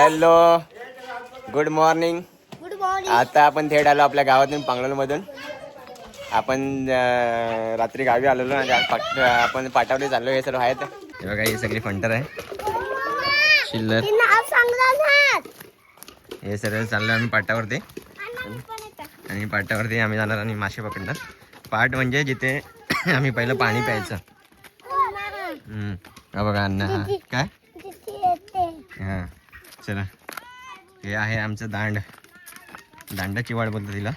Hello good morning good morning आता आपण थेट आलो आपल्या गावातून पांगलोलमधून आपण रात्री गावी आलेलो आणि आपण पाटावरी चाललो हे सर्व आहेत. हे बघा ही सगळी फंटर आहे. शिल्लर हे सर्व चाललो आम्ही पाटावरती. आणि पाटावरती आम्ही जाणार आणि मासे पकडणार. पाट म्हणजे जिथे आम्ही पहिलं पाणी प्यायचं. हम्म. हा बघा अण्णा हा. काय? हा. चला. हे आहे आमचं दांड. दांडाची वाट बोलतो तिला.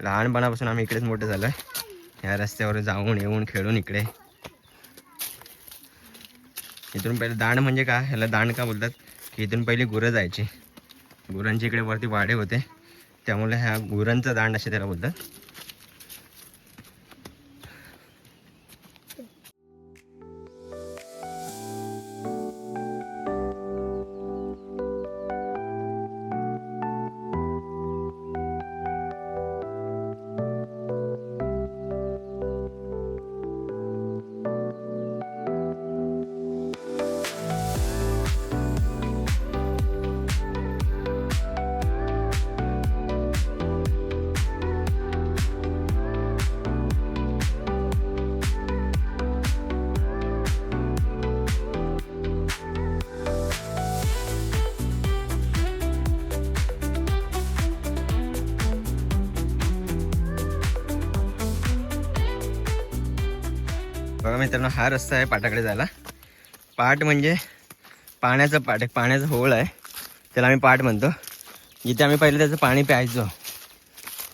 लहानपणापासून आम्ही इकडेच मोठे झालोय. ह्या रस्त्यावर जाऊन येऊन खेळून इकडे. इथून पहिले दांड म्हणजे का ह्याला दांड का बोलतात? की इथून पहिली गुरं जायची. गुरांची इकडे वरती वाडे होते. त्यामुळे ह्या गुरांचा दांड असे त्याला बोलतात. बघा मित्रांनो हा रस्ता आहे पाटाकडे जायला. पाट म्हणजे पाण्याचं पाट एक पाण्याचं होळ आहे. त्याला आम्ही पाट म्हणतो. जिथे आम्ही पहिले त्याचं पाणी प्यायचो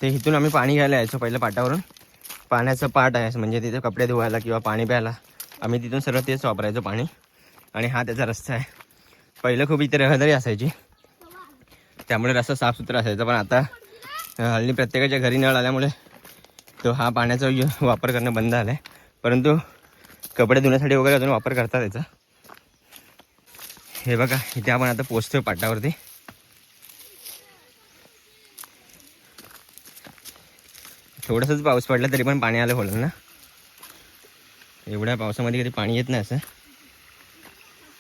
ते इथून आम्ही पाणी घ्यायला यायचो पहिलं पाटावरून. पाण्याचं पाट आहे म्हणजे तिथे कपडे धुवायला किंवा पाणी प्यायला. आम्ही तिथून सर्व तेच वापरायचो पाणी. आणि हा त्याचा रस्ता आहे. पहिलं खूप इथे रहदारी असायची. त्यामुळे रस्ता साफसुथरा असायचा पण आता हल्ली प्रत्येकाच्या घरी नळ आल्यामुळे तो हा पाण्याचा यु- वापर करणं बंद झालं आहे परंतु कपडे धुण्यासाठी वगैरे अजून वापर करतात त्याचा हे बघा इथे आपण आता पोचतोय पाटावरती. थोडंसंच पाऊस पडला तरी पण पाणी आलं होईल ना. एवढ्या पावसामध्ये कधी पाणी येत नाही असं.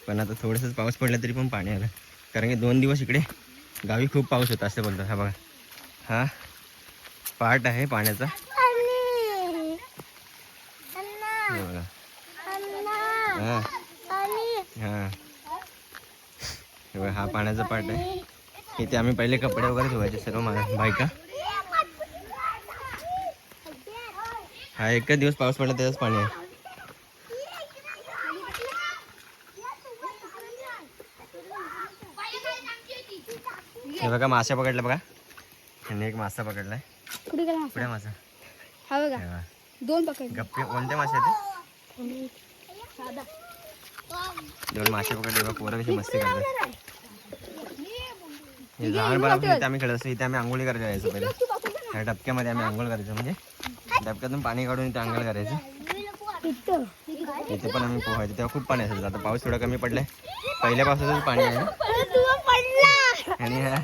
पण आता थोडंसंच पाऊस पडला तरी पण पाणी आलं. कारण की दोन दिवस इकडे गावी खूप पाऊस होता असं बोलतात. हा बघा. हा. पाट आहे पाण्याचा हे बघा हा. हा पाण्याचा पाट आहे. इथे आम्ही पहिले कपडे वगैरे धुवायचे सर्व बायका. हा एकच दिवस पाऊस पडला त्याच पाणी आहे. हे बघा मासा पकडला बघा. ह्यांनी एक मासा पकडलाय. कुठे मासा. हा बघा. दोन पकड गप्पे कोणते मासे आहेत दोन मासे पकडले बघा पोरं कशी मस्ती करतात. हे लहानपणापासून इथे आम्ही खेळत असतो इथे आम्ही आंघोळी करायला जायचो पहिले. ह्या डबक्यामध्ये आम्ही आंघोळ करायचो म्हणजे डबक्यातून पाणी काढून इथे आंघोळ करायचं. इथे. पण आम्ही पोहायचो तेव्हा खूप पाणी असायचं. आता पाऊस थोडा कमी पडलाय. पहिल्या पावसाचंच पाणी आहे आणि हा-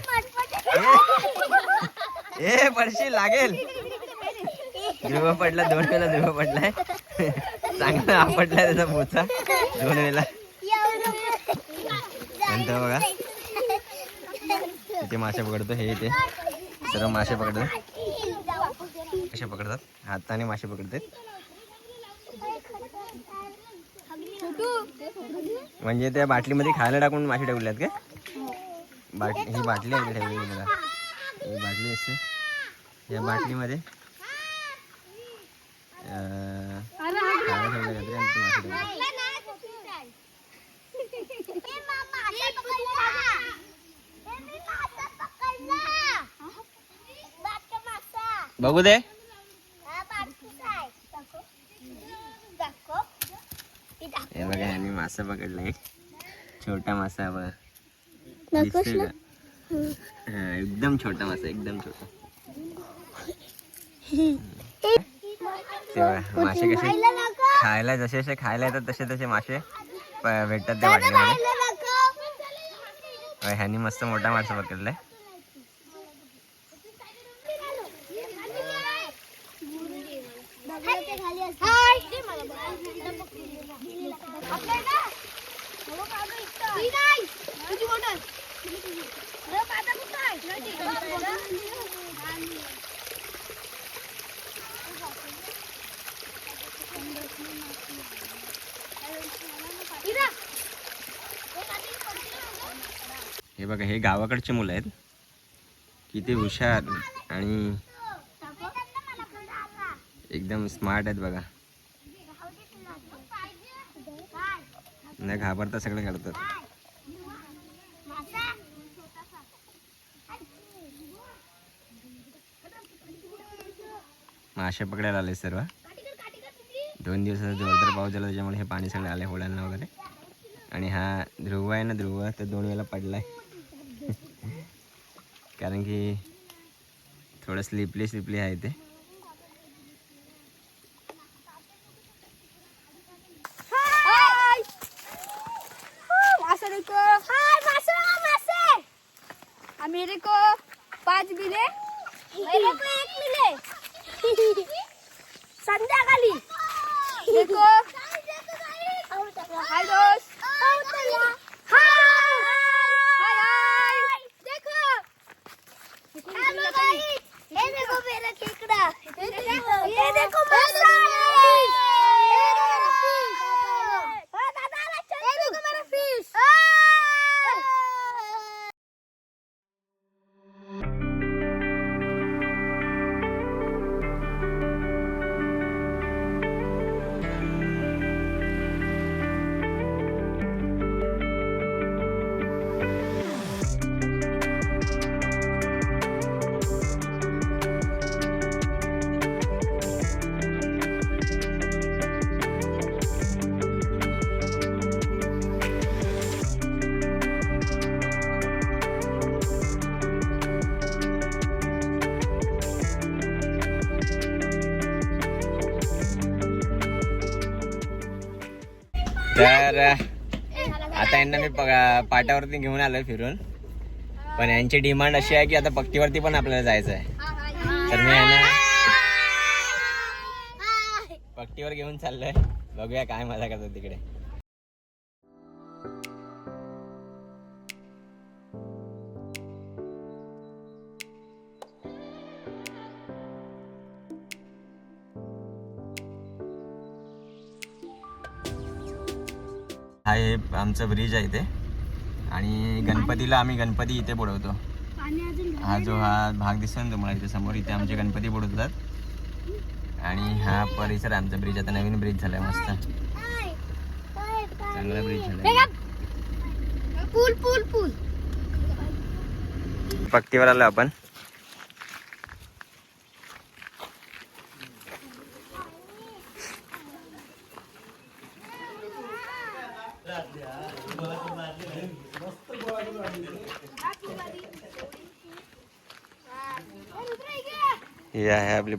ए पडशी लागेल. ध्रुव पडला दोन वेळेला ध्रुव पडलाय. चांगला आपटला त्याचा पोचा दोन वेळेला. नंतर बघा. इथे मासे पकडतो हे इथे. सर्व मासे पकडतात. मासे पकडतात. हाताने मासे पकडतात. म्हणजे त्या बाटलीमध्ये खायला टाकून मासे ठेवल्यात का? बाटली ही बाटली आहे इथे ठेवलेली बघा. ही बाटली असते. या बाटलीमध्ये अं, खायला ठेवलं काहीतरी आणि ते मासे ठेवले बघू दे हे बघा यांनी मासा पकडलाय छोटा मासा बघ दिसतोय का हा, एकदम छोटा मासा एकदम छोटा. ते बघा, मासे कसे खायला जसे जसे खायला येतात तसे तसे मासे भेटतात त्या वाटलीमध्ये बघा, ह्यांनी मस्त मोठा मासा पकडलाय. हाय तुझी बॉटल हे बघा हे गावाकडचे मुलं आहेत. किती हुशार आणि एकदम स्मार्ट आहेत बघा. नाही घाबरता सगळे करतात मासे पकडायला आले सर्व. दोन दिवसाचा जोरदार पाऊस झाला त्याच्यामुळे हे पाणी सगळे आले होळ्यांना वगैरे. आणि हा ध्रुव आहे ना ध्रुव तर दोन वेळेला पडलाय. कारण की थोडं स्लिपली स्लिपली आहे ते. मेरे को पाच मिले मेरे को एक मिले संध्याकाळी. देखो हाय दोस्त हाय हाय तर आता यांना मी पाट्यावरती पाटावरती घेऊन आलोय फिरून. पण यांची डिमांड अशी आहे की आता पक्तीवरती पण आपल्याला जायचं आहे तर मी यांना पक्तीवर घेऊन चाललोय. बघूया काय मजा करतात तिकडे. आमचं ब्रिज आहे इथे. आणि गणपतीला आम्ही गणपती इथे बुडवतो. हा जो हा भाग दिसतो ना तुम्हाला इथे समोर इथे आमचे गणपती बुडवतात. आणि हा परिसर आमचा ब्रिज आता नवीन ब्रिज झालाय मस्त. चांगला ब्रिज झालाय. पूल पूल पूल. पट्टीवर आलो आपण. ही आहे आपली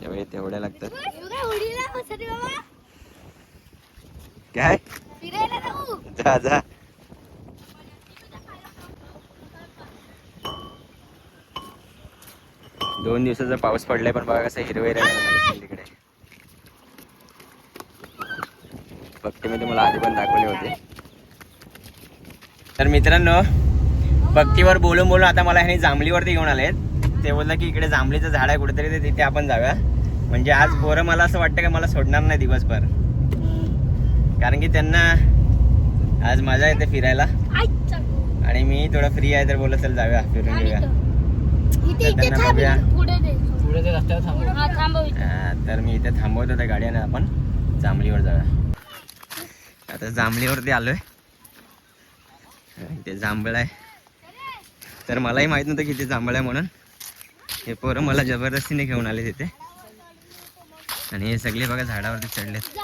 तेवढे तेवढ्या लागतात. काय? जा जा. दोन दिवसाचा पाऊस पडलाय पण बघा कसं हिरवं तिकडे. फक्त मी तुम्हाला आधी पण दाखवले होते. तर मित्रांनो भक्तीवर बोलून बोलून आता मला ह्याने जांभलीवरती घेऊन आले ते बोललं की इकडे जांभलीचं झाड आहे कुठेतरी ते तिथे आपण जाऊया. म्हणजे आज पोरं मला असं वाटतं की मला सोडणार नाही दिवसभर. कारण की त्यांना आज मजा येते फिरायला. आणि मी थोडं फ्री आहे तर बोलत चल जाऊया फिरून तर त्यांना बघूया. पुढे ते रस्त्यावर थांबू. हा हा, तर मी इथे थांबवतो त्या गाडी आणि आपण. जांभलीवर जाऊया. आता जांभलीवरती आलोय. ते जांभळ आहे. तर मलाही माहीत नव्हतं किती जांभळ आहे म्हणून. हे पोरं मला जबरदस्तीने घेऊन आले तिथे आणि हे सगळे बघा झाडावरती चढलेत.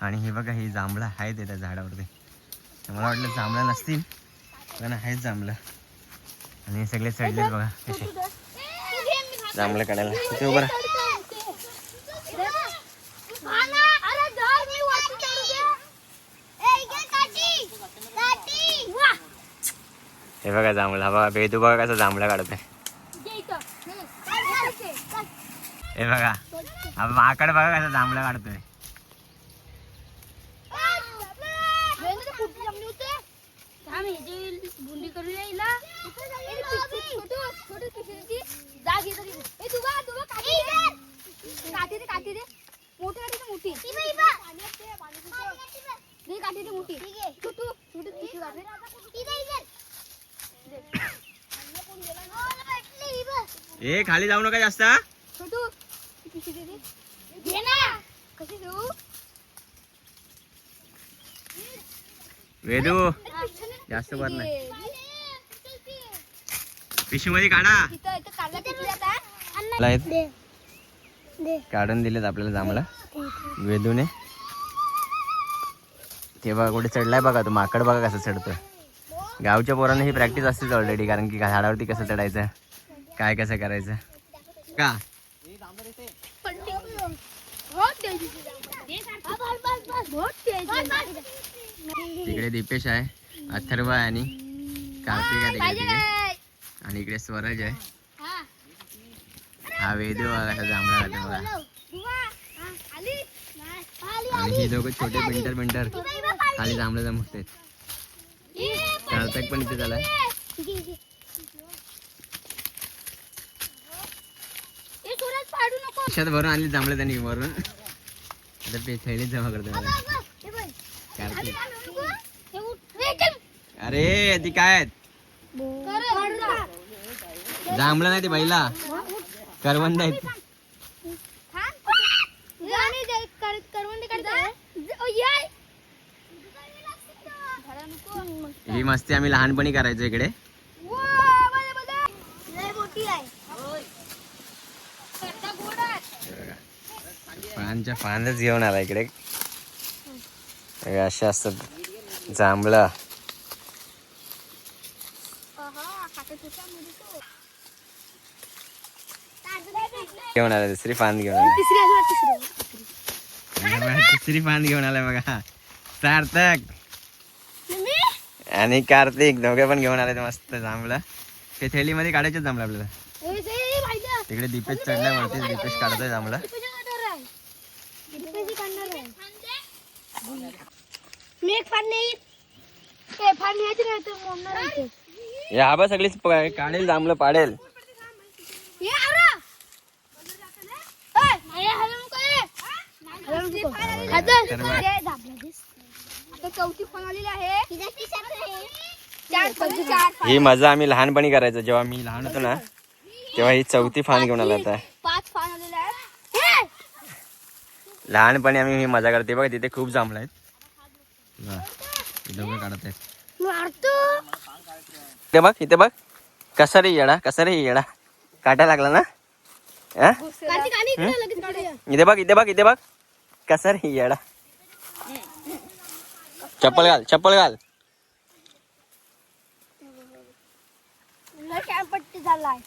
आणि हे बघा ही जांभळं आहेत त्या झाडावरती. तर मला वाटलं जांभळं नसतील. पण आहेत जांभळं. आणि हे सगळे चढलेत बघा कसे. जांभळं काढायला उभं. वा. हे बघा जांभळं हा बघा बेदू बघा कसं जांभळं काढत आहे. हे बघा हा माकड बघा कसं जांभळं काढतोय वेणूचं फुटू जमले होते. थांब, हे जे बुंदी करून यायला. ए, पिशवी छोटू, छोटू पिशवी होती. जा घे तरी. ए, तू बघ, तू बघ, काठी दे. काठी दे, काठी दे. मोठी काठी दे, मोठी. दे काठी दे, मोठी. छोटू, छोटू पिशवी काढ रे. ए खाली जाऊ नका जास्त वेदू जास्त वर नाही. काढा. पिशवी दे दे. काढून दिलेत आपल्याला जांभळं. वेदूने. ते बघा कुठे चढलाय बघा तो माकड बघा कसं चढतोय. गावच्या पोरांना ही प्रॅक्टिस असतेच ऑलरेडी कारण की झाडावरती कसं चढायचं. काय कसं करायचं? का? तिकडे दीपेश आहे अथर्व आहे आणि कार्तिक आहे तिकडे तिकडे. आणि इकडे स्वराज आहे. हा वेदू बघा कसा जांभळा बघा. आणि हे दोघं छोटे पिंटर पिंटर खाली जांभळं जमवतात. कार्तिक पण इथे झालाय पाडू भरून आणली जांभळे त्यांनी भरून आता ते थैलीत जमा करतो अरे ती काय आहेत? जांभळं नाही ती बैला. करवंद आहेत ही मस्ती आम्ही लहानपणी करायचो इकडे. फळांच्या फांदच घेऊन आला इकडे. असे असतात जांभळं. घेऊन आला दुसरी फांद घेऊन आला. तिसरी फांद घेऊन आलाय बघा. सार्थक. आणि कार्तिक दोघे पण घेऊन आले मस्त जांभळं. ते थैलीमध्ये काढायचे जांभळं आपल्याला. तिकडे दीपेश चढलाय वरती दीपेश काढतोय जांभळं मी एक फान नाही ते फान न्यायची नाही तर मोडणार आहे ते. या आबा सगळीच प- काढेल जांभळं पाडेल ये आरा. ओय, नाही हलवू नको ये. हलवू नको. खातर. तर बघ. ये, दाबला दिस. आता चौथी फोन आलेली आहे. चार चौथी चार ही मजा आम्ही लहानपणी करायचो जेव्हा मी लहान होतो ना तेव्हा ही चौथी फांद घेऊन आला होता. पाच फान आलेले आहेत. लहानपणी आम्ही ही मजा करते बघा तिथे खूप जांभळं आहेत. काढत आहेत. इथे बघ इथे बघ. कसा रे येडा कसा रे येडा. काटा लागला ना? हा? इथे बघ इथे बघ इथे बघ. कसा रे येडा. चप्पल घाल चप्पल घाल. पट्टी झालाय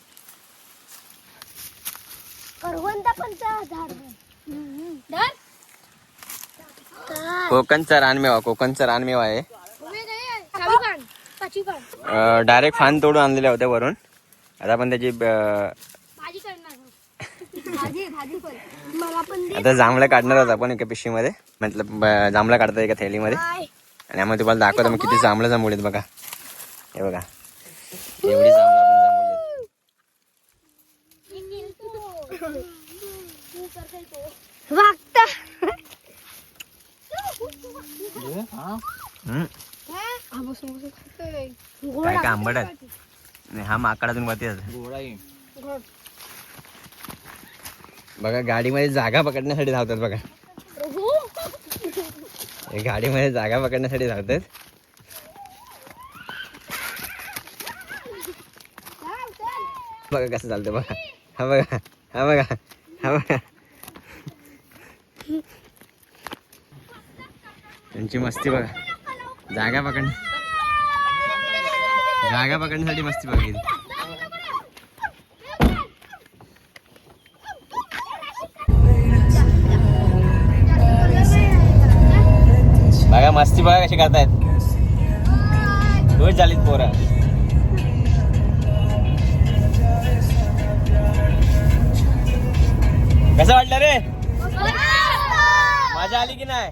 करवंदा पण झाड कोकणचा रानमेवा कोकणचा रानमेवा आहे. डायरेक्ट फान तोडून आणलेल्या होत्या वरून. आता आपण त्याची अं, भाजी करणार भाजी भाजी कर. मला पण दे. आता जांभळं काढणार आहोत आपण एका पिशवीमध्ये. मतलब अं, जांभळं काढतात एका थैलीमध्ये. आणि आम्हाला तुम्हाला दाखवतो मग किती जांभळं जमवलेत बघा. हे बघा. एवढी जांभळं आपण हम्म. काय काय आंबट आहेत नाही, हा माकडातून वरती. बघा गाडीमध्ये जागा पकडण्यासाठी धावतात बघा. हे गाडीमध्ये जागा पकडण्यासाठी धावतात. बघा कसं चालतं बघा. हा बघा हा बघा हा बघा. त्यांची मस्ती बघा. जागा पकड जागा पकडण्यासाठी मस्ती बघेल बघा मस्ती बघा कशी करतायत. रोज झालीत पोरा. कसं वाटलं रे? मजा आली की नाही?